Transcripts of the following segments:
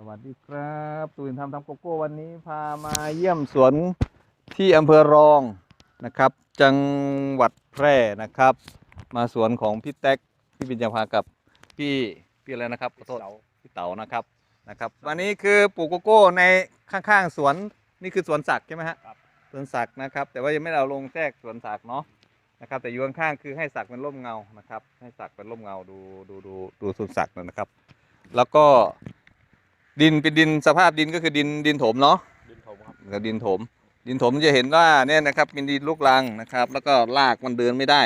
สวัสดีครับตูนทำทำโกโก้วันนี้พามาเยี่ยมสวนที่อำเภอรองนะครับ จังหวัดแพร่นะครับ มาสวนของพี่แท็กพี่บิญญาภากับพี่พี่อะไรนะครับขอโทษพี่เต๋านะครับนะครับ วันนี้คือปลูกโกโก้ในข้างๆสวนนี่คือสวนสักใช่ไหมฮะครับสวนสักนะครับ แต่ว่ายังไม่ได้เอาลงแทรกสวนสักเนาะนะครับ แต่อยู่ข้างๆคือให้สักเป็นร่มเงานะครับ ให้สักเป็นร่มเงาดูดูดูดูสวนสักหน่อยนะครับ แล้วก็ ดินเป็นดินสภาพดินก็คือดินดินถมเนาะดินผมครับกับดินถม ดินถมจะเห็นว่าเนี่ยนะครับเป็นดินลูกรังนะครับ แล้วก็รากมันเดินไม่ได้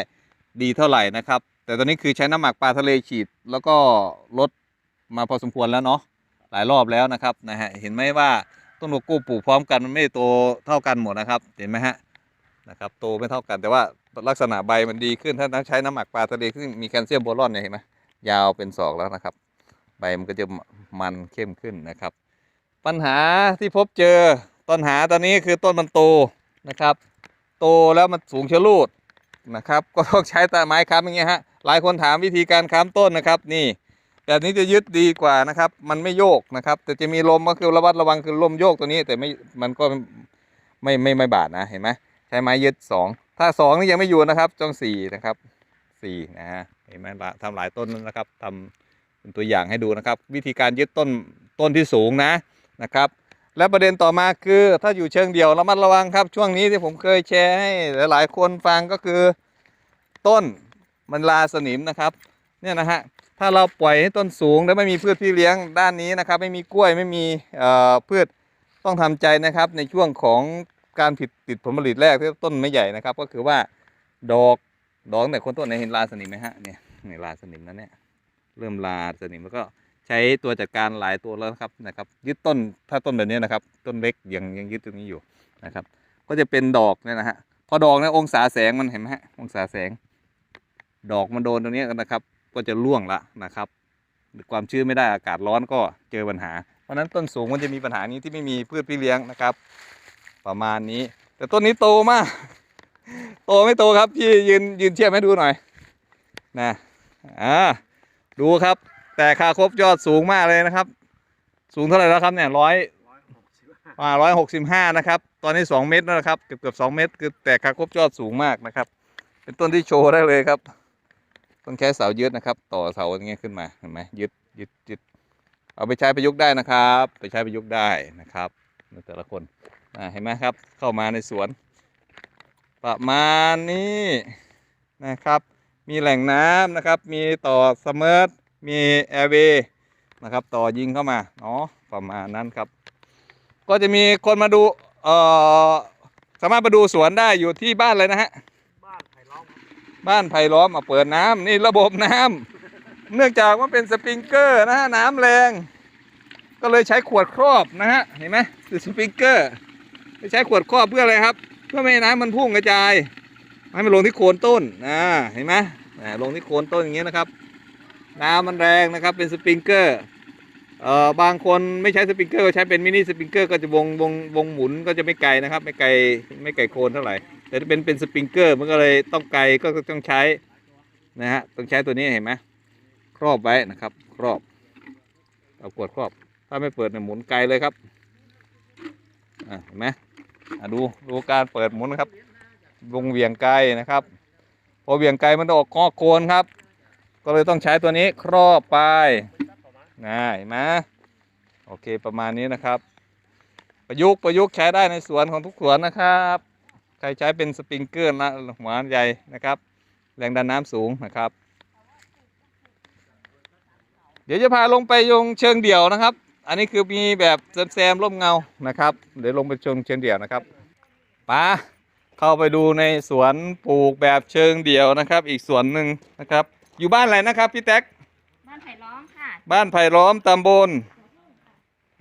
ดีเท่าไหร่นะครับ แต่ตอนนี้คือใช้น้ำหมักปลาทะเลฉีด แล้วก็ลดมาพอสมควรแล้วเนาะหลายรอบแล้วนะครับนะฮะเห็นไหมว่าต้นโกโก้ปลูกพร้อมกันมันไม่ได้โตเท่ากันหมดนะครับ เห็นไหมฮะนะครับโตไม่เท่ากัน แต่ว่าลักษณะใบมันดีขึ้นถ้าใช้น้ำหมักปลาทะเลซึ่งมีแคลเซียมโบรอนเนี่ยเห็นไหมยาวเป็นศอกแล้วนะครับ ใบมันก็จะมันเข้มขึ้นนะครับ ปัญหาที่พบเจอต้นหาตอนนี้คือต้นมันโตนะครับ โตแล้วมันสูงชะลูดนะครับ ก็ต้องใช้ตาไม้ค้ำอย่างเงี้ยฮะหลายคนถามวิธีการค้ำต้นนะครับนี่แบบนี้จะยึดดีกว่านะครับ มันไม่โยกนะครับ แต่จะมีลมก็คือระวัดระวังคือลมโยกตัวนี้ แต่ไม่มันก็ไม่ไม่ไม่บาดนะเห็นไหมใช้ไม้ยึดสองถ้าสองนี่ยังไม่อยู่นะครับต้องสี่นะครับสี่นะฮะเห็นไหมทำหลายต้นนะครับทำ เป็นตัวอย่างให้ดูนะครับ วิธีการยึดต้นต้นที่สูงนะนะครับ และประเด็นต่อมาคือถ้าอยู่เชิงเดี่ยวระมัดระวังครับ ช่วงนี้ที่ผมเคยแชร์ให้หลาย ๆ คนฟังก็คือ ต้นมันลาสนิมนะครับเนี่ยนะฮะถ้าเราปล่อยให้ต้นสูงแล้วไม่มีพืชพี่เลี้ยงด้านนี้นะครับ ไม่มีกล้วยไม่มีเอ่อพืชต้องทำใจนะครับ ในช่วงของการผิดติดผลผลิตแรกที่ต้นไม่ใหญ่นะครับ ก็คือว่าดอกดอกแต่คนต้นไหนเห็นลาสนิมไหมฮะเนี่ยเนี่ลาสนิมแล้วเนี่ย เริ่มลาสนิมแล้วก็ใช้ตัวจัดการหลายตัวแล้วนะครับนะครับ ยึดต้นถ้าต้นแบบนี้นะครับ ต้นเล็กยังยังยึดตรงนี้อยู่นะครับ ก็จะเป็นดอกเนี่ยนะฮะพอดอกนี่ยองศาแสงมันเห็นไหมฮะองศาแสง ดอกมันโดนตรงนี้นะครับ ก็จะร่วงละนะครับความชื้นไม่ได้อากาศร้อนก็เจอปัญหา เพราะฉะนั้นต้นสูงมันจะมีปัญหานี้ที่ไม่มีพืชพี่เลี้ยงนะครับ ประมาณนี้ แต่ต้นนี้โตมาก โตไม่โตครับพี่ยืนยืนเทียบให้ดูหน่อยนะอ่า ดูครับ แต่คาครบยอดสูงมากเลยนะครับ สูงเท่าไหร่แล้วครับเนี่ยร้อยร้อยหกสิบห้านะครับ ตอนนี้สองเมตรแล้วนะครับ เกือบเกือบสองเมตร คือแต่คาครบยอดสูงมากนะครับ เป็นต้นที่โชว์ได้เลยครับ ต้นแค่เสายึดนะครับ ต่อเสาอย่างเงี้ยขึ้นมา เห็นไหมยึดยึดยึด เอาไปใช้ประยุกต์ได้นะครับ ไปใช้ประยุกต์ได้นะครับแต่ละคนอ่าเห็นไหมครับ เข้ามาในสวน ประมาณนี้นะครับ มีแหล่งน้ำนะครับ มีต่อสมอมีแอร์เวย์นะครับ ต่อยิงเข้ามาเนาะประมาณนั้นครับ ก็จะมีคนมาดูเอ่อสามารถมาดูสวนได้อยู่ที่บ้านเลยนะฮะ บ้านไผ่ล้อมบ้านไผ่ล้อมมาเปิดน้ำนี่ระบบน้ำเนื่องจากว่าเป็นสปริงเกอร์นะฮะน้ำแรง ก็เลยใช้ขวดครอบนะฮะเห็นไหมคือสปริงเกอร์ใช้ขวดครอบเพื่ออะไรครับ เพื่อไม่ให้น้ำมันพุ่งกระจายไม่ให้มันลงที่โคนต้นอ่าเห็นไหม ลงที่โคนต้นอย่างเงี้ยนะครับ น้ำมันแรงนะครับ เป็นสปริงเกอร์เอ่อบางคนไม่ใช้สปริงเกอร์ก็ใช้เป็นมินิสปริงเกอร์ก็จะวงวงวงหมุนก็จะไม่ไกลนะครับ ไม่ไกลไม่ไกลโคนเท่าไหร่ แต่ถ้าเป็นเป็นสปริงเกอร์มันก็เลยต้องไกลก็ต้องใช้นะฮะต้องใช้ตัวนี้เห็นไหมครอบไว้นะครับครอบเอาขวดครอบ ถ้าไม่เปิดเนี่ยหมุนไกลเลยครับอะเห็นไหมอะดูดูการเปิดหมุนนะครับวงเวียงไกลนะครับ พอเหวียงไกลมันต้องออกข้อโคนครับ ก็เลยต้องใช้ตัวนี้ครอบไปนะเห็นไหมโอเคประมาณนี้นะครับ ประยุกต์ประยุกต์ใช้ได้ในสวนของทุกสวนนะครับ ใครใช้เป็นสปริงเกอร์นะหัวใหญ่นะครับ แรงดันน้ำสูงนะครับ เดี๋ยวจะพาลงไปยงเชิงเดี่ยวนะครับ อันนี้คือมีแบบแซมๆร่มเงานะครับ เดี๋ยวลงไปชมเชิงเดี่ยวนะครับปา เข้าไปดูในสวนปลูกแบบเชิงเดี่ยวนะครับ อีกสวนหนึ่งนะครับ อยู่บ้านอะไรนะครับพี่แท็กบ้านไผ่ล้อมค่ะ บ้านไผ่ล้อมตำบล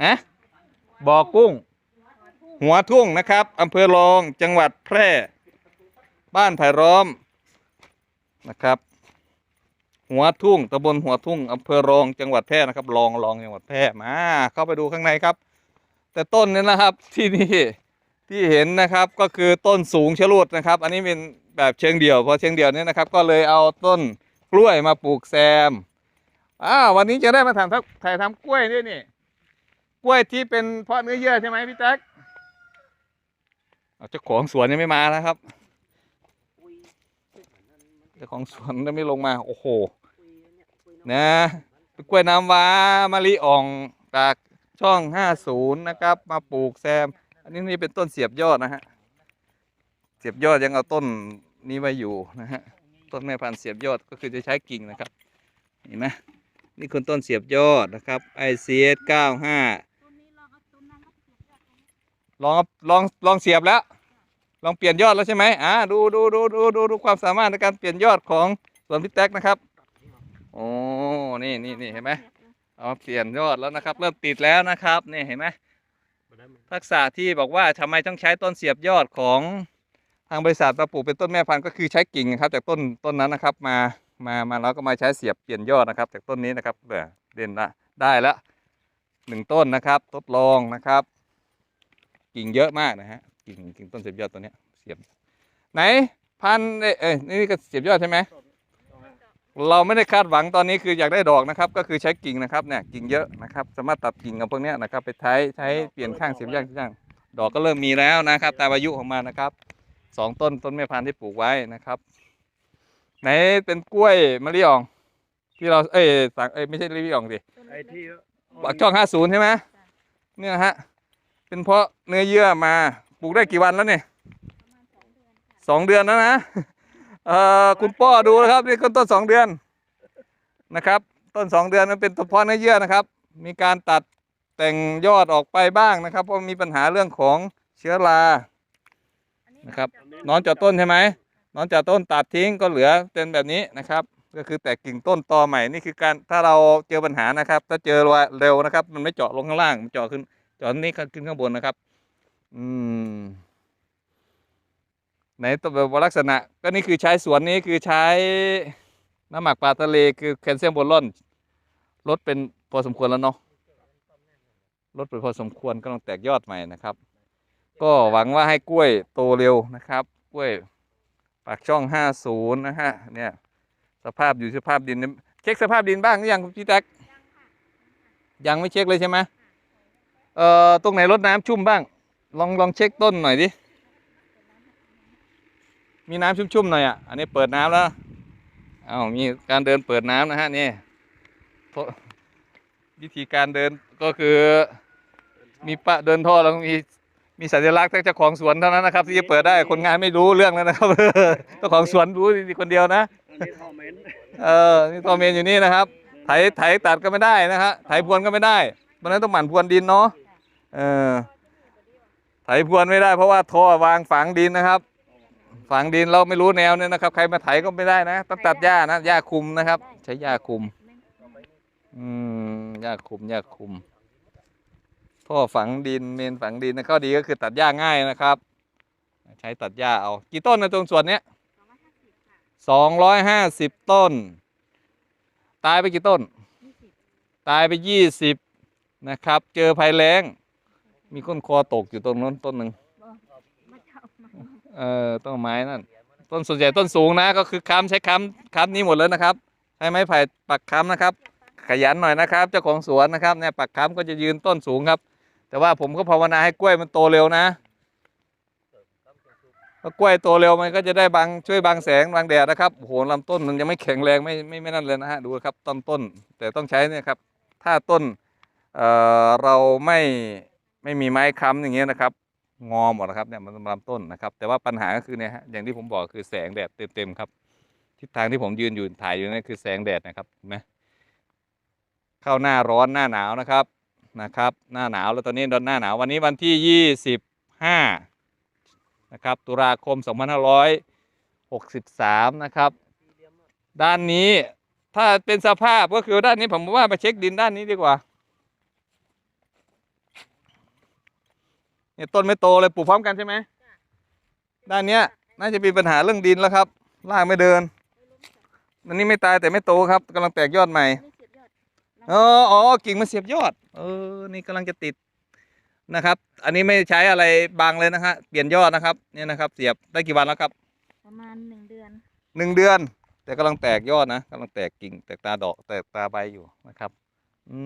ฮะบ่อกุ้ง หัวทุ่งนะครับอำเภอรองจังหวัดแพร่ บ้านไผ่ล้อมนะครับ หัวทุ่งตำบลหัวทุ่งอำเภอรองจังหวัดแพร่นะครับรองรองจังหวัดแพร่มาเข้าไปดูข้างในครับ แต่ต้นนี้นะครับที่นี่ ที่เห็นนะครับก็คือต้นสูงชะลูดนะครับ อันนี้เป็นแบบเชิงเดี่ยวพราะเชิงเดี่ยวเนี้นะครับ ก็เลยเอาต้นกล้วยมาปลูกแซมอ้าววันนี้จะได้มาถ่ายทำถ่ายทำกล้วยด้วยนี่กล้วยที่เป็นเพาะเนื้อเยื่อใช่ไหมพี่แจ๊คเอาเจ้าของสวนยังไม่มานะครับเจ้าของสวนยังไม่ลงมาโอ้โหนะกล้วยน้ำว้ามะลิอ่องจากช่อง 50 นะครับ มาปลูกแซม อันนี้นี่เป็นต้นเสียบยอดนะฮะ เสียบยอดยังเอาต้นนี้ไว้อยู่นะฮะ ต้นแม่พันธุ์เสียบยอดก็คือจะใช้กิ่งนะครับ เห็นไหมนี่คือต้นเสียบยอดนะครับ ICS 95ลองเอาต้นนั้าลองลองลองเสียบแล้ว ลองเปลี่ยนยอดแล้วใช่ไหมอ่าดูดูดูดูดูดูความสามารถในการเปลี่ยนยอดของสวนพิแท็กนะครับโอ้นี่นี่นี่เห็นไหมเอาเปลี่ยนยอดแล้วนะครับ เริ่มติดแล้วนะครับนี่เห็นไหม ทักษะที่บอกว่าทำไมต้องใช้ต้นเสียบยอดของทางบริษัทมาปลูกเป็นต้นแม่พันธุ์ก็คือใช้กิ่งครับ จากต้นต้นนั้นนะครับ มามามาแล้วก็มาใช้เสียบเปลี่ยนยอดนะครับ จากต้นนี้นะครับเด่นละได้ล้วหนึ่งต้นนะครับทดลองนะครับ กิ่งเยอะมากนะฮะกิ่งกิ่งต้นเสียบยอดตัวเนี้ยเสียบไหนพันเอ้ยเอ้ยนี่ก็เสียบยอดใช่ไหม เราไม่ได้คาดหวังตอนนี้คืออยากได้ดอกนะครับ ก็คือใช้กิ่งนะครับเนี่ยกิ่งเยอะนะครับ สามารถตัดกิ่งกับพวกเนี้ยนะครับ ไปใช้ใช้เปลี่ยนข้างเสียบยอดข้างดอกก็เริ่มมีแล้วนะครับ ตามอายุของมันนะครับสองต้นต้นแม่พันธุ์ที่ปลูกไว้นะครับไหนเป็นกล้วยมะลิอ่อง ที่เราเอ้ยสั่งเอ้ยไม่ใช่มะลิอ่องดิไอ้ที่ปากช่องห้าศูนย์ใช่ไหมเนี่ยฮะเป็นเพราะเนื้อเยื่อมาปลูกได้กี่วันแล้วเนี่ยสองเดือนแล้วนะ เอ่อคุณป้อดูนะครับนี่ก็ต้นสองเดือนนะครับ ต้นสองเดือนมันเป็นเพาะเนื้อเยื่อนะครับ มีการตัดแต่งยอดออกไปบ้างนะครับ เพราะมีปัญหาเรื่องของเชื้อรานะครับนอนเจาะต้นใช่ไหมนอนเจาะต้นตัดทิ้งก็เหลือเป็นแบบนี้นะครับ ก็คือแตกกิ่งต้นตอใหม่นี่คือการถ้าเราเจอปัญหานะครับ ถ้าเจอเร็วนะครับ มันไม่เจาะลงข้างล่างมันเจาะขึ้นเจาะนี่ขึ้นข้างบนนะครับ อืม ไหนตัวแบบลักษณะ ก็นี่คือใช้สวนนี้คือใช้น้ำหมักปลาทะเลคือแคลเซียมโบรอนลดเป็นพอสมควรแล้วเนาะลดไปพอสมควรก็ต้องแตกยอดใหม่นะครับ ก็หวังว่าให้กล้วยโตเร็วนะครับ กล้วยปากช่อง 50 นะฮะเนี่ยสภาพอยู่สภาพดิน เช็คสภาพดินบ้างหรือยังพี่แท็กยังไม่เช็คเลยใช่ไหมเอ่อตรงไหนรดน้ำชุ่มบ้าง ลองลองเช็คต้นหน่อยดิ มีน้ำชุ่มๆหน่อยอะ อันนี้เปิดน้ำแล้ว เอาวมีการเดินเปิดน้ำนะฮะนี่โทวิธีการเดินก็คือ มีปะเดินท่อแล้วมีมีสัญลักษณ์จากเจ้าของสวนเท่านั้นนะครับ ที่จะเปิดได้คนงานไม่รู้เรื่องแล้วนะครับเจ้าของสวนรู้ดีคนเดียวนะอันนี้ท่อเมนเออนี่ตัวเมนอยู่นี่นะครับ ไถไถตัดก็ไม่ได้นะฮะไถพรวนก็ไม่ได้เพราะฉะนั้นต้องหมั่นพรวนดินเนาะเออไถพรวนไม่ได้เพราะว่าท่อวางฝังดินนะครับ ฝังดินเราไม่รู้แนวเนี่ยนะครับ ใครมาไถก็ไม่ได้นะต้องตัดหญ้านะหญ้าคุมนะครับ ใช้หญ้าคุม อืมหญ้าคุมหญ้าคุมท่อฝังดินเมนฝังดินนะข้อดีก็คือตัดหญ้าง่ายนะครับ ใช้ตัดหญ้าเอากี่ต้นนะตรงส่วนเนี้ยสองร้อยห้าสิบค่ะสองร้อยห้าสิบต้น ตายไปกี่ต้นยี่สิบตายไปยี่สิบนะครับ เจอภัยแล้ง มีก้นคอตกอยู่ตรงนั้นต้นหนึ่งไม่เข้ามา เออต้นไม้นั่นต้นส่วนใหญ่ต้นสูงนะก็คือค้ำใช้ค้ำค้ำนี้หมดเลยนะครับใช้ไม้ไผ่ปักค้ำนะครับ ขยันหน่อยนะครับ เจ้าของสวนนะครับเนี่ยปักค้ำก็จะยืนต้นสูงครับ แต่ว่าผมก็ภาวนาให้กล้วยมันโตเร็วนะเพรากล้วยโตเร็วมันก็จะได้บังช่วยบังแสงบังแดดนะครับโหลำต้นมันยังไม่แข็งแรงไม่ไม่ไม่นั่นเลยนะฮะดูครับต้นต้น แต่ต้องใช้เนี่ยครับ ถ้าต้นเอ่อเราไม่ไม่มีไม้ค้ำอย่างเงี้ยนะครับ งอหมดนะครับเนี่ยมันลำต้นนะครับ แต่ว่าปัญหาก็คือเนี่ยฮะอย่างที่ผมบอกคือแสงแดดเต็มๆครับทิศทางที่ผมยืนอยู่ถ่ายอยู่นั่คือแสงแดดนะครับเห็นไหมเข้าหน้าร้อนหน้าหนาวนะครับนะครับ หน้าหนาวแล้วตอนนี้ตอนหน้าหนาววันนี้วันที่ยี่สิบห้านะครับ ตุลาคมสองพันห้าร้อยหกสิบสามนะครับ ด้านนี้ถ้าเป็นสภาพก็คือด้านนี้ผมว่ามาเช็คดินด้านนี้ดีกว่า เนี่ยต้นไม่โตเลยปลูกพร้อมกันใช่ไหมด้านเนี้ย น่าจะมีปัญหาเรื่องดินแล้วครับรากไม่เดินอันนี้ไม่ตายแต่ไม่โตครับกำลังแตกยอดใหม่ไม่เสียบยอดเอออ๋อกิ่งมันเสียบยอด เออ นี่กำลังจะติดนะครับ อันนี้ไม่ใช้อะไรบังเลยนะฮะเปลี่ยนยอดนะครับ เนี่ยนะครับ เสียบได้กี่วันแล้วครับ ประมาณหนึ่งเดือนหนึ่งเดือน แต่กำลังแตกยอดนะกำลังแตกกิ่งแตกตาดอกแตกตาใบอยู่นะครับ อื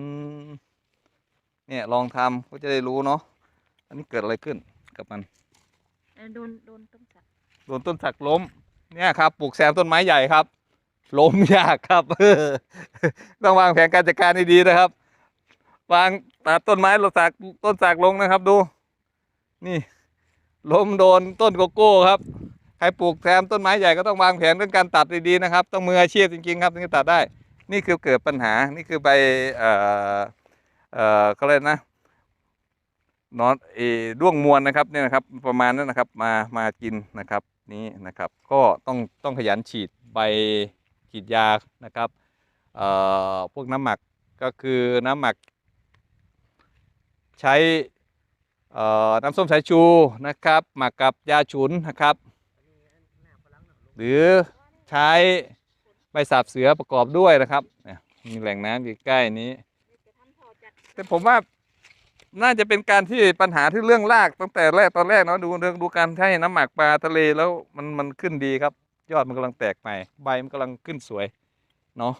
มเนี่ยลองทำก็จะได้รู้เนาะ อันนี้เกิดอะไรขึ้นกับมันเออโดนโดนต้นสักโดนต้นสักล้ม เนี่ยครับปลูกแซมต้นไม้ใหญ่ครับ ล้มยากครับต้องวางแผนการจัดการให้ดีนะครับ วางตัดต้นไม้ลงสักต้นสักลงนะครับ ดู นี่ ล้มโดนต้นโกโก้ครับใครปลูกแซมต้นไม้ใหญ่ก็ต้องวางแผนเรื่องการตัดดีๆนะครับ ต้องมืออาชีพจริงๆครับถึงจะตัดได้ นี่คือเกิดปัญหานี่คือใบเอ่อเอ่อเขาเรียกนะ นอนเอด้วงมวลนะครับเนี่ยนะครับประมาณนั้นนะครับมามากินนะครับนี้นะครับ ก็ต้องต้องขยันฉีดใบฉีดยานะครับเอ่อพวกน้ำหมักก็คือน้ำหมัก ใช้เอ่อน้ำส้มสายชูนะครับ หมักกับยาฉุนนะครับ หรือใช้ใบสาบเสือประกอบด้วยนะครับ มีแหล่งน้ำอยู่ใกล้นี้ แต่ผมว่า น่าจะเป็นการที่ปัญหาที่เรื่องรากตั้งแต่แรกตอนแรกเนาะดูเรื่องดูการใช้น้ำหมักปลาทะเลแล้วมันมันขึ้นดีครับ ยอดมันกำลังแตกใหม่ใบมันกำลังขึ้นสวยเนาะ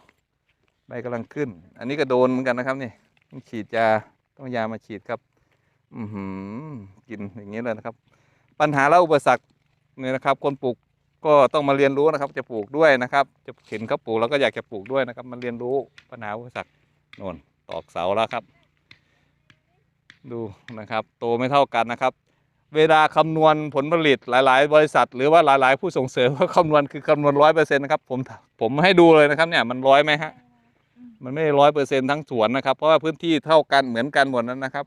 ใบกำลังขึ้น อันนี้ก็โดนเหมือนกันนะครับนี่ต้องฉีดยาต้องยามาฉีดครับ อือหือกินอย่างนี้เลยนะครับ ปัญหาและอุปสรรคเนี่ยนะครับ คนปลูกก็ต้องมาเรียนรู้นะครับ จะปลูกด้วยนะครับ จะเห็นเขาปลูกแล้วก็อยากจะปลูกด้วยนะครับมาเรียนรู้ปัญหาอุปสรรคโน่นตอกเสาแล้วครับ ดูนะครับโตไม่เท่ากันนะครับ เวลาคำนวณผลผลิตหลาย ๆ บริษัท หรือว่าหลาย ๆ ผู้ส่งเสริมก็คำนวณคือคำนวณร้อยเปอร์เซ็นต์นะครับผมผมให้ดูเลยนะครับเนี่ยมันร้อยไหมฮะมันไม่ร้อยเปอร์เซ็นต์ทั้งสวนนะครับเพราะว่าพื้นที่เท่ากันเหมือนกันหมดนั้นนะครับ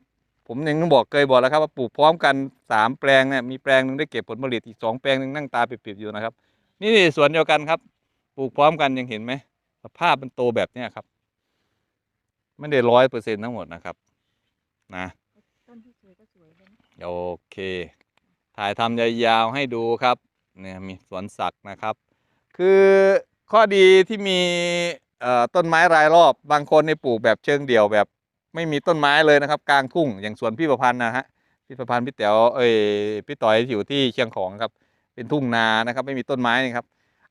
ผมยังต้องบอกเคยบอกแล้วครับว่าปลูกพร้อมกันสามแปลงเนี่ยมีแปลงหนึ่งได้เก็บผลผลิตอีกสองแปลงหนึ่งนั่งตาปิบๆอยู่นะครับ นี่สวนเดียวกันครับ ปลูกพร้อมกันยังเห็นไหมสภาพมันโตแบบเนี้ยครับ ไม่ได้ร้อยเปอร์เซ็นต์ทั้งหมดนะครับ นะ โอเค ถ่ายทำยาวๆให้ดูครับเนี่ยมีสวนสักนะครับ คือข้อดีที่มีต้นไม้รายรอบบางคนในปลูกแบบเชิงเดี่ยวแบบไม่มีต้นไม้เลยนะครับ กลางทุ่งอย่างสวนพี่ประพันธ์นะฮะพี่ประพันธ์พี่แต๋วเอ้ยพี่ต่อยอยู่ที่เชียงของครับ เป็นทุ่งนานะครับ ไม่มีต้นไม้นี่ครับ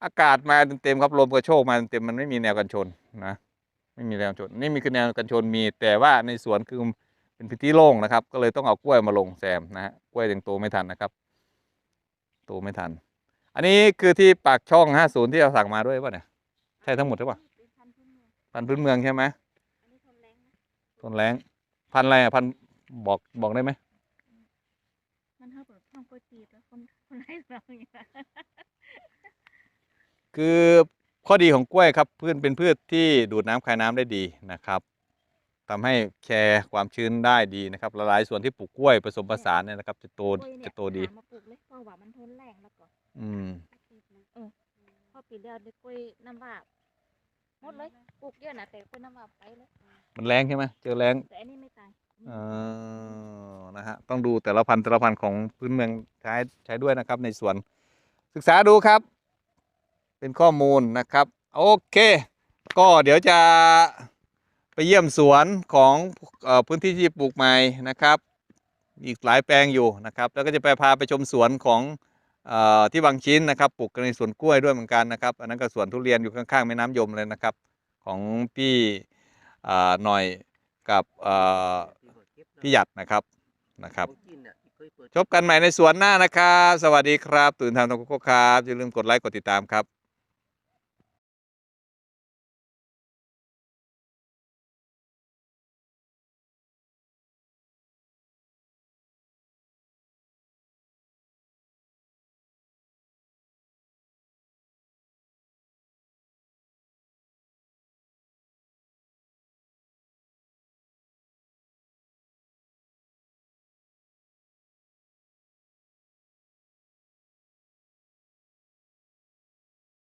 อากาศมาเต็มๆครับลมกระโชกมาเต็มๆมันไม่มีแนวกันชนนะไม่มีแนวกันชนนี่มีคือแนวกันชนมีแต่ว่าในสวนคือ เป็นพื้นที่โล่งนะครับ ก็เลยต้องเอากล้วยมาลงแซมนะฮะกล้วยยังโตไม่ทันนะครับโตไม่ทัน อันนี้คือที่ปากช่อง 50 ที่เราสั่งมาด้วยป่ะเนี่ยใช่ทั้งหมดหรือเปล่าเป็นพันธุ์พื้นเมืองพันธุ์พื้นเมืองใช่ไหมอันนี้ทนแรงนะทนแรงพันธุ์อะไรอะพันธุ์บอกบอกได้ไหมมันเท่ากับท่องโกจีบแล้วคนคนไร้เราอย่างเงี้ยคือข้อดีของกล้วยครับพืชเป็นพืชที่ดูดน้ำคายน้ำได้ดีนะครับ ทำให้แชร์ความชื้นได้ดีนะครับหลายๆส่วนที่ปลูกกล้วยผสมผสานเนี่ยนะครับจะโตกล้วยเนี่ยจะโตดีหามาปลูกเลยเพราะว่ามันทนแรงแล้วก็อืมเออพอปีเดียวได้กล้วยน้ำว่าหมดเลยปลูกเยอะนะแต่กล้วยน้ำว่าไปเลยมันแรงใช่ไหมเจอแรงแต่อันนี้ไม่ตายเออนะฮะต้องดูแต่ละพันธุ์แต่ละพันธุ์ของพื้นเมืองใช้ใช้ด้วยนะครับในสวนศึกษาดูครับ เป็นข้อมูลนะครับ โอเค ก็เดี๋ยวจะ ไปเยี่ยมสวนของเออพื้นที่ที่ปลูกใหม่นะครับ อีกหลายแปลงอยู่นะครับ แล้วก็จะไปพาไปชมสวนของเออที่บางชิ้นนะครับ ปลูกในสวนกล้วยด้วยเหมือนกันนะครับ อันนั้นก็สวนทุเรียนอยู่ข้างๆแม่น้ำยมเลยนะครับ ของพี่เอ่อหน่อยกับเอ่อพี่หยัดนะครับนะครับจบกันใหม่ในสวนหน้านะครับ สวัสดีครับ ตื่นทำตรงโคกครับอย่าลืมกดไลค์กดติดตามครับ